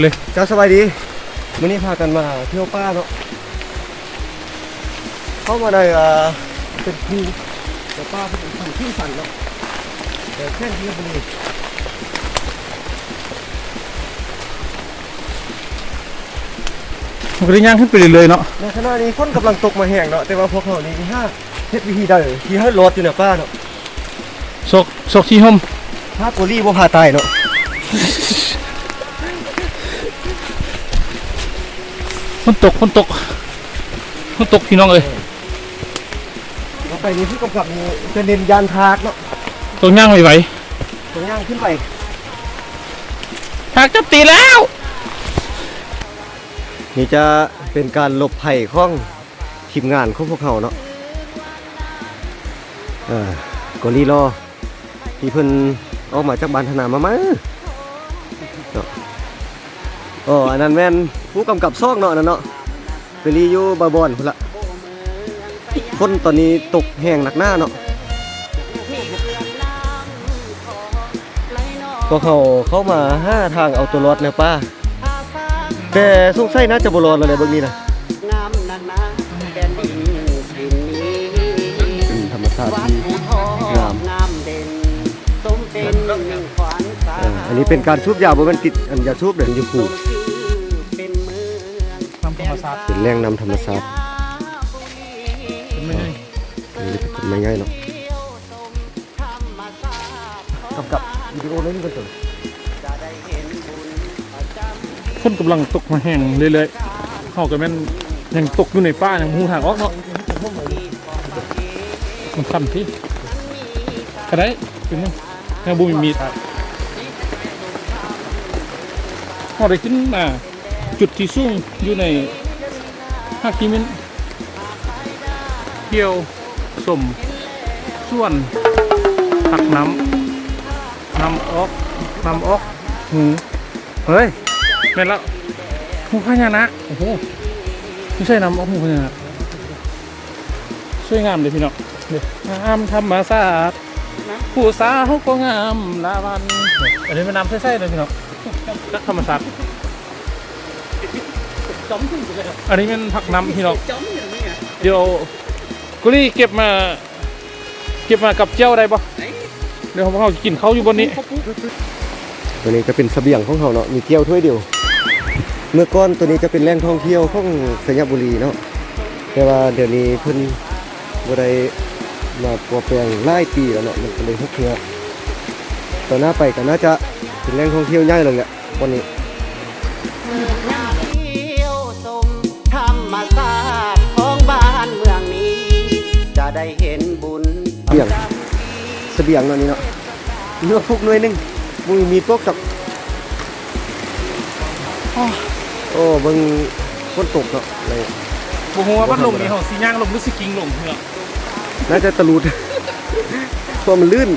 เลยเจ้าสบายดีมื้อนี้พากันมาเที่ยวป่าเนาะเข้ามาในอ่าเป็นภูแต่ป่าเป็นภูที่สันเนาะแต่แค่ที่บุรีมันก็ได้ย่างขึ้นไปเรื่อยๆเนาะในขณะนี้ฝนกำลังตกมาแห้งเนาะแต่ว่าพวกเขานี่มีห้าเฮ็ดวิธีได้ที่ให้รถอยู่ในป่าเนาะซอกซอกที่ห่มถ้าโกลี่บ่พาตายเนาะ ฝนตกฝนตกฝนตกพี่น้องเอ้ยแล้วไปนี่ผู้กำกับนี่จะเน้นยานทากเนาะต้องย่างไหวตรงย่างขึ้นไปๆหากจะตีแล้ว นี่จะเป็นการหลบภัยของทีมงานของพวกเขาเนาะเออกอลีรอที่เพิ่นออกมาจากบ้านธนามามาเนาะอ๋ออันนั้นแม่น ผู้กำกับซอกเนาะนั่นเนาะไปรีอยู่บาบอนพุ่นละคนตอนนี้ตกแห้งหนักหน้าเนาะก็เขาเข้ามาห้าทางเอาตัวรอดเนี่ยป้า แต่สงสัยน่าจะบรอดแล้วแหละเบิ่งนี้นะงามนักหนาแผ่นดินถิ่นนี้เป็นธรรมชาติวัดที่ภูทองงามงามเด่นสมเป็นหนึ่งขวัญตาเอออันนี้เป็นการสูบยาบ่แม่นติดอันยาสูบเด่นอยู่ส ศาสตร์เป็นแรงนำธรรมชาติเป็นไม่ได้อันนี้เป็นไม่ง่ายเนาะเที่ยวชมธรรมศาสตร์กำกับวิดีโอเล่นกันตัวจะได้เห็นบุญประจำฝนกำลังตกมาแห้งเรื่อยๆเขาก็แม่นยังตกอยู่ในป่ายังหูทางออกเนาะมันสั่นที่กระไดเป็นยังแนวบุมีมีดเขาได้ขึ้นมาจุดที่สูงอยู่ใน ห้ากิมินเที่ยวสมส่วนผักน้ำน้ำออกน้ำออกหูเฮ้ยแม่นแล้วหูพญานะโอ้โหไม่ใช่น้ำออกหูพญานะสวยงามเลยพี่น้องเดี๋ยวงามธรรมศาสตร์ผู้สาวก็งามลาวันอันนี้เป็นน้ำใสๆเลยพี่น้องนักธรรมศาสตร์ จอมขึ้นไปเลยอันนี้เป็นผักน้ำพี่น้องจอมอย่างนี้อะเดี๋ยวกุลี่เก็บมา เก็บมากับเจ้าได้ปะเดี๋ยวผมเขากินเขาอยู่บนนี้ตัวนี้จะเป็นเสบียงของเขาเนาะมีเกี๊ยวถ้วยเดียว เมื่อก่อนตัวนี้จะเป็นแหล่งท่องเที่ยวของสยบุรีเนาะแต่ว่าเดี๋ยวนี้เพิ่นบ่ได้มาปรับแปลงหลายปีแล้วเนาะมันก็เลยฮกเหือต่อหน้าไปก็น่าจะเป็นแหล่งท่องเที่ยวใหญ่เลยแหละวันนี้ ได้เห็นบุญเบียงเสบียงเนาะนี่เนาะเนื้อพุกหน่วยหนึงมึงมีพวกกับโอ้เบิ่งฝนตกเนาะเลยผมว่าพัดลมนี่เขาสีย่างลมหรือสีกิงลมเพื่อน่าจะตะลุดเพราะมันลื่น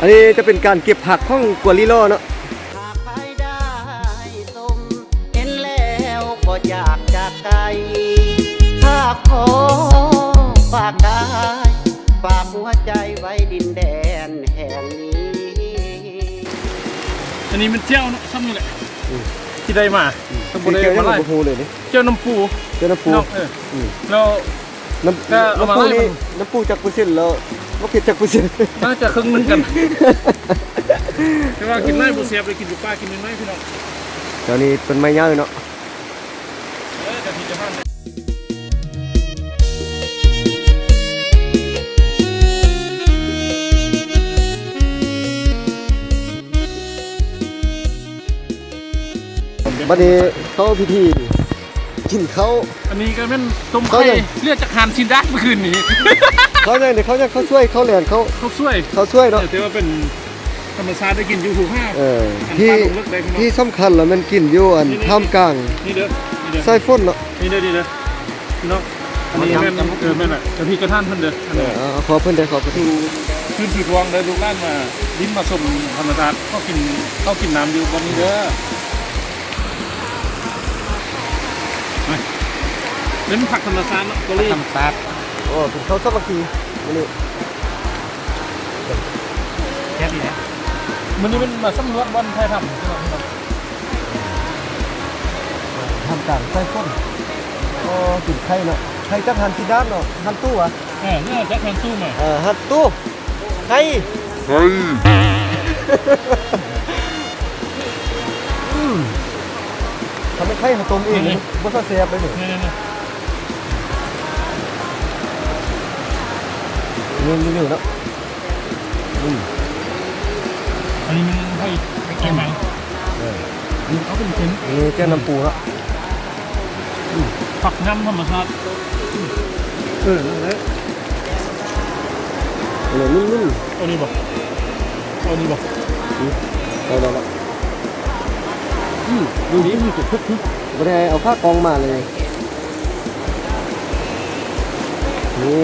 อันนี้จะเป็นการเก็บผักของกัวลิโลเนาะหากไปได้สมเห็นแล้วก็อยากจากไกลถ้าขอ หัวใจไว้ดินแดนแห่งนี้ อันนี้มันเจ้าเนาะซ้ำนี่แหละที่ได้มาตำบลสีได้เขียวยังมาไล่บ่พูเลยนี่เจ้าน้ำปูเจ้าน้ำปูเนาะเอออมแล้ว น้ำก็เอามาน้ำปูไล่นี่มัน น้ำปูจากเปอร์เซ็นต์แล้วบ่เผ็ดจากเปอร์เซ็นต์น่าจะครึ่งหนึงกันแต่ว่ากินไล่บูเสียบเลยกินอยู่ป้ากินไม่ไหมพี่น้องตอนนี้เป็นไม้ย่างเนาะ บัดนี้เขาพิธีกินเขาว อันนี้ก็เป็นต้มเขาไข่ยังเรียกจากหานซินดักเมื่อคืนนี้ เขาเนี่ยเดี๋ยวเขาจะเขาช่วยเขาแหลนเขาเขาช่วยเขาช่วยเนาะแต่ว่าเป็นธรรมชาติได้กินอยู่ถูกห้า เอออันที่ปลาลงลึกได้พี่น้องที่สำคัญแล้วมันกินอยู่อันนี่นี่ท่ามกลางนี่เด้อนี่เด้อสายฝนเนาะนี่เด้อนี่เด้อพี่น้องอันนี้แม่นเออแม่นแหละแต่พี่กระท่านเพิ่นเด้ออันเอนี้อเอาขอเพิ่นได้ขอเพิ่น คืนผีดวงเด้อลูกหล้านมาลิ้นมาชมธรรมชาติเขากินเขากินน้ำอยู่บนนี้เด้อ ไปเล่นผักธรรมชาติเนาะตัวนี้ทำซาดโอ้เป็นเขาวสามัคคีมื้อนี้แค่นี้นะมันนี่มันมาสำรวจวันไทยทำใช่ไหมพี่น้องอนกลางไส้ข้นอ๋อจุดไข่เนาะไข่จักหันที่ด้านเนาะหันตู้อะเออเนี่ยจะแทนตู้มา เออหันตู้ไข่อื ไข่เขาต้มเองบ่ซะแซ่บเลยนี่เนี่ยเนี่ยเงินเร็วๆเนาะอืมอันนี้มันให้แกงมังเออเขาเป็นเส้นนี่แก้วน้ำปูเนาะผักน้ำธรรมชาติเออนั่นแหละเออนุ่มเอานี่บอกเอานี่บอกๆเอาแล้วอืม ดูดิมีจุดทึกบ่ได้เอาผ้ากองมาเลยนี่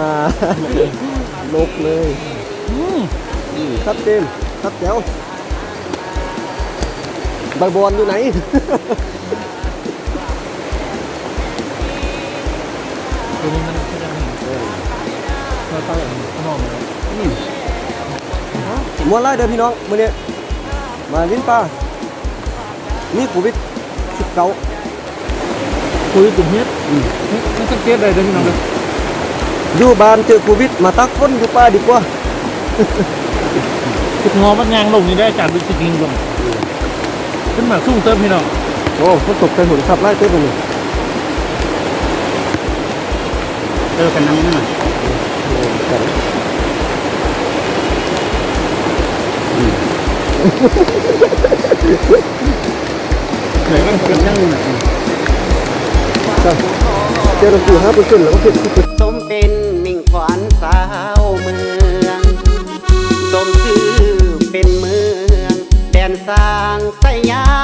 มาลกเลยอืมอืมชัดเจนชัดแจ๋วใบบอลอยู่ไหนตัวนี้มันก็จะมีเราตั้งอย่างข้างนอกเลย มวนไล่เด้อพี่น้องมื้อนี้มาลิ้นปลานี่โควิด19คุยตุ่มเฮ็ดมันสังเกตได้เลยพี่น้องเลยอยู่บ้านเจอโควิดมาตักฝนอยู่ป่าดีกว่าจุดงอมันยางลงนี่ได้อาจารย์ดูสิกิงลงขึ้นมาสู้เติมพี่น้องโอ้ฝนตกใส่หุ่นขับไล่เต้นนี่เจอกันน้ำนี่น่ะโอ้กั ไหนื่อยก็เป็นนั่งน่ะจ้ะเจอลำปูห้าเปอร์เซ็นต์แล้วก็เสร็จที่สมเป็นมิ่งขวัญสาวเมือง สมชื่อเป็นเมือง แดนสร้างสยาบุ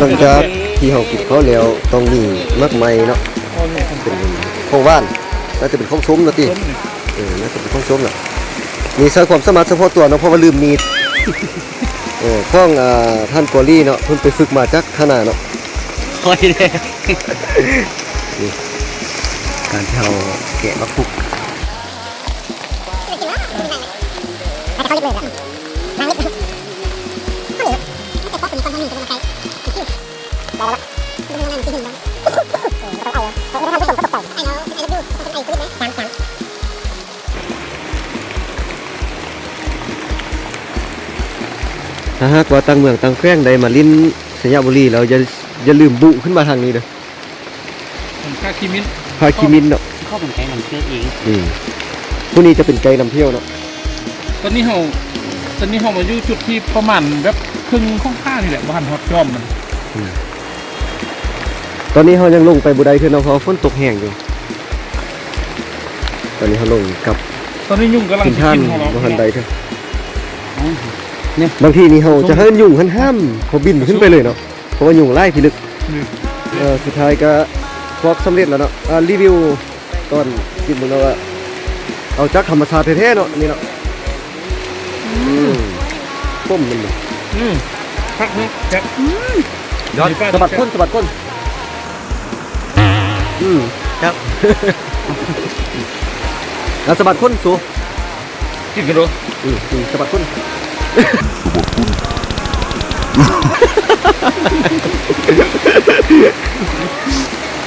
หลังจากที่เฮากินข้าวแล้วต้องมีมากไม้เนาะเอาเนี่ยผมเป็นของว่านน่าจะเป็นของซุ้มเนาะติต้นนี่เออน่าจะเป็นของซุ้มน่ะมีใช้ความสามารถเฉพาะตัวเนาะเพราะว่าลืมมีดเออข้องอ่าท่านกอลี่เนาะเพิ่นไปฝึกมาจากขนาดเนาะคอยเลยการที่เราแกะมาคุกาหากว่าตั้งเมืองตั้งแคว้งใดมาลิ้นสยบุรีเราจะอย่าลืมบุขึ้นมาทางนี้เด้อผมค่าคิมินพาคิมินเนาะเข้าเป็นไก่นำเชื้อเองอืมผู้นี้จะเป็นไกด์นำเที่ยวเนาะตอนนี้เราตอนนี้เรามาอยู่จุดที่ประมาณแบบครึ่งข้องข้างนี่แหละบ้านฮอตยอมมันตอนนี้เขายังลงไปบุได้เพื่อนเราเพราะฝนตกแห้งอยู่ ตอนนี้เขาลงกลับตอนนี้ยุ่งกำลังขึ้นสิท่านกินของเราบ่ทันใดเถอะ เนี่ย บางทีนี่เขาจะให้ยุงหันห้ามเขาบินขึ้นไปเลยเนาะเพราะว่ายุงไล่พิลึกนี่เออสุดท้ายก็พอกสำเร็จแล้วเนาะอ่ารีวิวตอนกินมึงเนาะว่าเอาจากธรรมชาติแท้ๆเนาะนี่เนาะอืมต้มมันเนาะอืมพักนี้แจ็คยอดสะบัดก้นสะบัดก้นอืมครับแล้วสะบัดก้นสูกินกันดูอืมอืมสะบัดก้น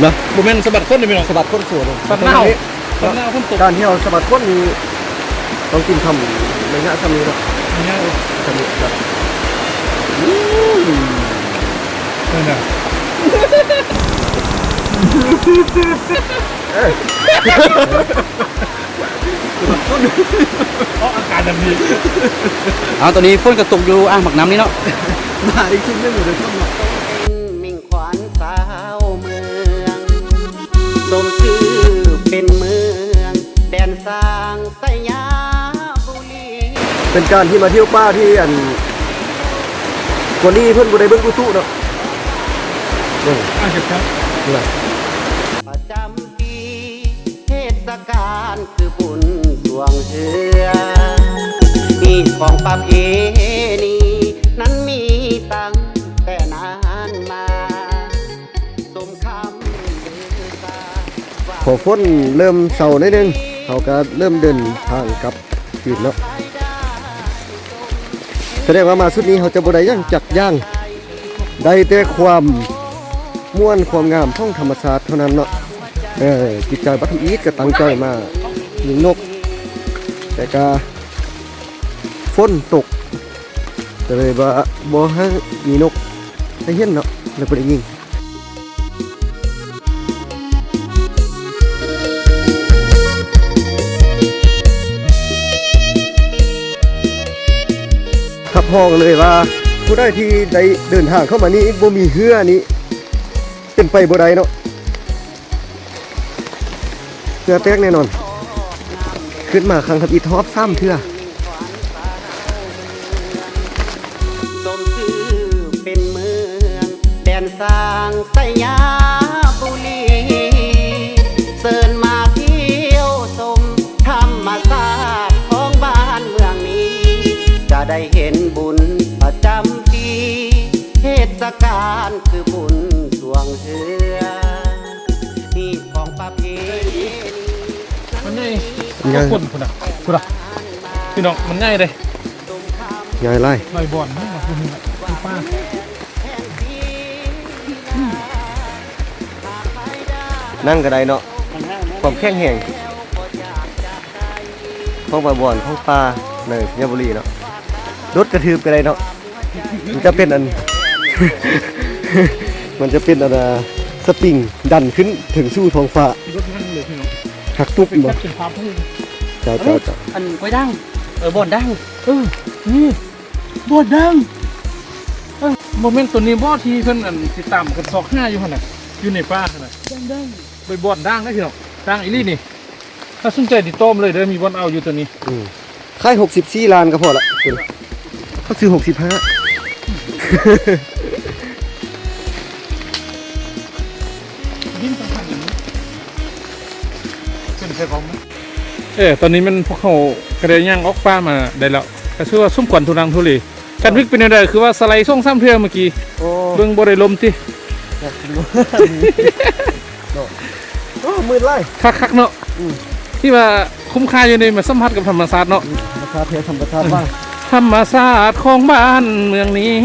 นะโมเมนต์สะบัดก้นเลยพี่น้องสะบัดก้นสูเลยสันเน่าสันเน่าคนตกการที่เราสะบัดก้นนี้ต้องกินคำในหน้าคำนี้เนาะเนี่ยคำนี้ครับเออน่ะเพราะอาการแบบนี้เอาตอนนี้ฝนกระตกอยู่อ่างหมักน้ำนี่เนาะมาอีกชิ้นหนึงอยู่ในต้นเนาะมิ่งขวัญสาวเมืองสมชื่อเป็นเมือง แดนสร้างสยาบุรี เป็นการที่มาเที่ยวป่าที่อันกว่านี้เพิ่นบ่ได้เบิ่งกุตุเนาะเอออะเก็บครับนี่แหล องเหือนี่ของประเพณีนั้นมีตั้งแต่นานมาสมคำลือฝนเริ่มเศร้านิดนึงเขาก็เริ่มเดินทางกลับคืนแล้วแสดงว่ามาสุดนี้เขาจะบได้ย่างจักย่าง ได้แต่ความม่วนความงามท่องธรรมชาติเท่านั้นเนาะเออจิตใจบัตรอีกก็ตั้งใจมาหนึ่งนก แต่ก็ฝนตกก็เลยว่าบ่ให้มีนกได้เห็นเนาะเลยบ่ได้ยิงครับพ้องเลยว่าผู้ได้ที่ได้เดินทางเข้ามานี่บ่มีเหือนี้เป็นไปบ่ได้เนาะเหือแตกแน่นอน ขึ้นมาครั้งทับอีทอปซ้ำเถื่อสมชื่อเป็นเมืองแดนสร้างสยาบุรีเสินมาเที่ยวชมธรรมศาสตร์ของบ้านเมืองนี้ จะได้เห็นบุญประจำปีเทศกาลคือบุญสวงเฮือ ง่ายขอบคุณคุณอะคุณอะพี่น้องมันง่ายเลยยายไล่ลอยบอลนี่มาคุณอะคุณป้านั่งก็ได้เนาะความแข็งแรงห้องปลาบอนห้องปลาในสัญญบุรีเนาะรถกระทืบก็ได้เนาะมันจะเป็นอัน มันจะเป็นอันน่ะสปริงดันขึ้นถึงสู่ท้องฟ้าร หักตุ๊บเป็นบ่แค่เป็นภาพให้จ้าจ้าจ้าอันกล้วยดังเออบ่อนดังเออนี่บอดดังเออโมเมนต์ตัวนี้บอดที่เพิ่นอันติดตามกันซอกห้าอยู่หั่นน่ะอยู่ในป่าหั่นน่ะดังดังไปบอดดังได้พี่น้องดังอีหลี่นี่ ถ้าสนใจติดต่อมเลยเด้อมีบอลเอาอยู่ตัวนี้อืมค่าย64ล้านก็พอละเขาซื้อ65ดิ้ เป็นใครของมั้ยเออตอนนี้มันพวกเขากระเดียย่างออกป้ามาได้แล้วก็ชื่อว่าสุ่มก่อนทุรังทุเลกันวิกเป็นยังไงคือว่าสไลด์ส่งซ้ำเทือเมื่อกี้โอ้เบิ่งบ่ได้ลมติอยากกินว่าเนาะโอ้มืดไล่คักๆเนาะอืมที่ว่าคุ้มค่าอยู่ในมาสัมผัสกับธรรมศาสตร์เนาะธรรมชาติเทธรรมชาติว่างธรรมศาสตร์ของบ้านเมืองนี้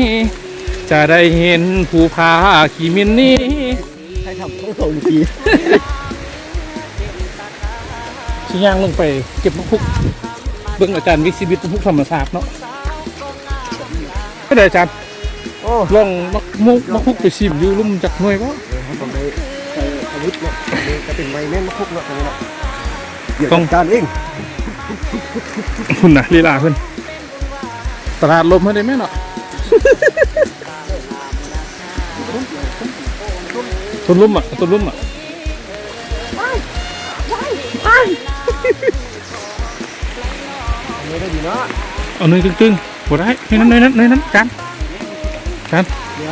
จะได้เห็นภูผาขีมินนี้ใครทำต้องส่งที สิย่างลงไปเก็บมะพุกเบิ่งอาจารย์วิกซิบิตมะพุกธรรมศาสตร์เนาะก็ได้อาจารย์โอ้ลองมะมุกมะพุกไปชิมอยู่ลุ่มจากหน่วยบ่ต้องไปใส่อาวุธเนาะนี่ก็เป็นไม้แม่นมะคุกเนาะตรงนี้เนาะเดี๋ยวจัดการเองคุณน่ะลีลาเพิ่นตลาดลมให้ได้ไหมเนาะต้นลุ่มอะต้นลุ่มอะ ด้ดีเนาะเอาเนยตึงๆบ่ได้ในนั้นในนั้นในนั้นจานจานเ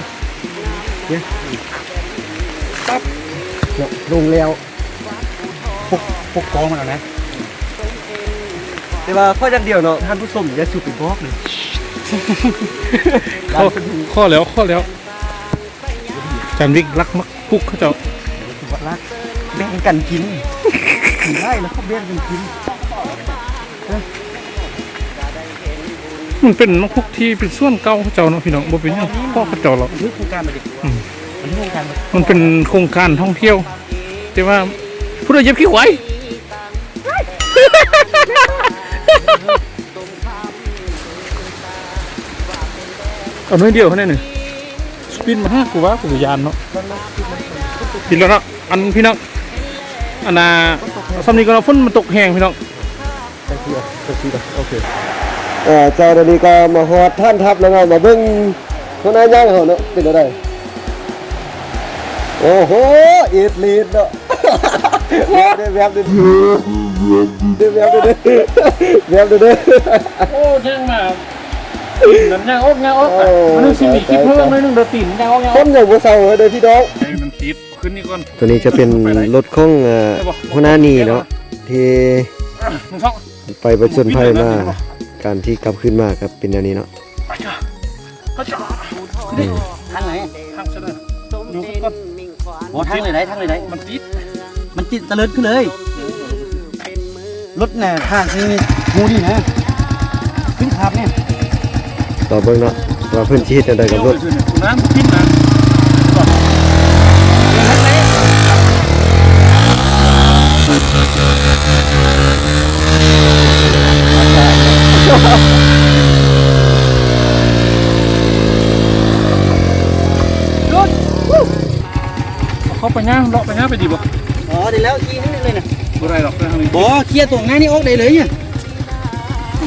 นาะลงแล้วพวกกองมันเอานะแต่ว่าข้ออย่างเดียวเนาะท่านผู้ชมอย่าสูบไปบอกเลยข้อข้อแล้วข้อแล้วจานวิกรักมักพุกเขาเจ้าวัดรักแบ่งกันกินกินได้แล้วเขาแบ่งกันกิน มันเป็นมักพุกที่เป็นส่วนเก่าเขาเจ้าเนาะพี่น้องบ่เป็นหยังพ่อเขาเจ้าหรอก นี่โครงการมาดิอืมอันนี้โครงการมามันเป็นโครงการท่องเที่ยว แต่ว่าผู้ใดเหย็บขี้ไหวเอาหน่อยเดียวแค่นั้นหนึ่งสปินมาห้ากูว่ากูยานเนาะกินแล้วเนาะอันพี่น้องอันน่ะสำนีก็เราฝนมันตกแห้งพี่น้อง ไปเที่ยวไปเที่ยวโอเค เออเจ้าเดี๋ยวนี้ก็มาฮอดท่านทัพแล้วเนาะมาเบิ่งคนนายย่างเขาเนาะเป็นอะไรโอ้โหเอ็ดลีดเนาะแวบเด้อแวบเด้อเด้อแวบเด้อเด้อแวบเด้อเด้อโอ้ย่างมานั่นย่างออกยางอกมันนึกสิมีคิดเพิ่มเลยนึงเดือดตีนยางออกย่างอคอกนอย่างบ่เศร้าเด้อพี่น้องมันติดขึ้นนี่ก่อนตัวนี้จะเป็นรถของอ่อหัวหน้านีเนาะที่ไปประชนภัยมา การที่กลับขึ้นมาครับเป็นอย่างนี้เนาะไปจ้าไปจ้าทางไหนทางเสนออยู่ก่อนโอ้ทางเลยไหนทางเลยไหนมันติดมันติดตะเลิดขึ้นเลยรถน่ะทางคืองูนี่นะขึ้นขับเนี่ยต่อเบิ่งเนาะว่าเพิ่นสิเฮ็ดจังไดกับรถน้ำขึ้นนะเขาไป ย่างเลาะไปย่างไปดีบ่อ๋อเดี๋ยวแล้วอีนี่เลยนะบ่ได้หรอกไปทางนี้บอเคลียร์ตรงหน้านี่ออกได้เลยเนี่ย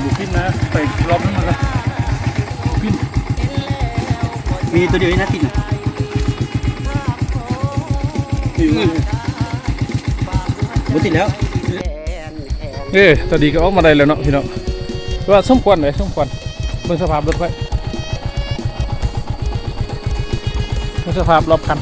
บุขึ้นนะไปรอบนั้นมากันมีตัวเดียวนี่นะติดนะบ่ติดแล้วเอ้ตอนดีก็ออกมาได้แล้วเนาะพี่น้องว่าสมควรไหมสมควรเบิ่งสภาพรถไว้เบิ่งสภาพรอบคัน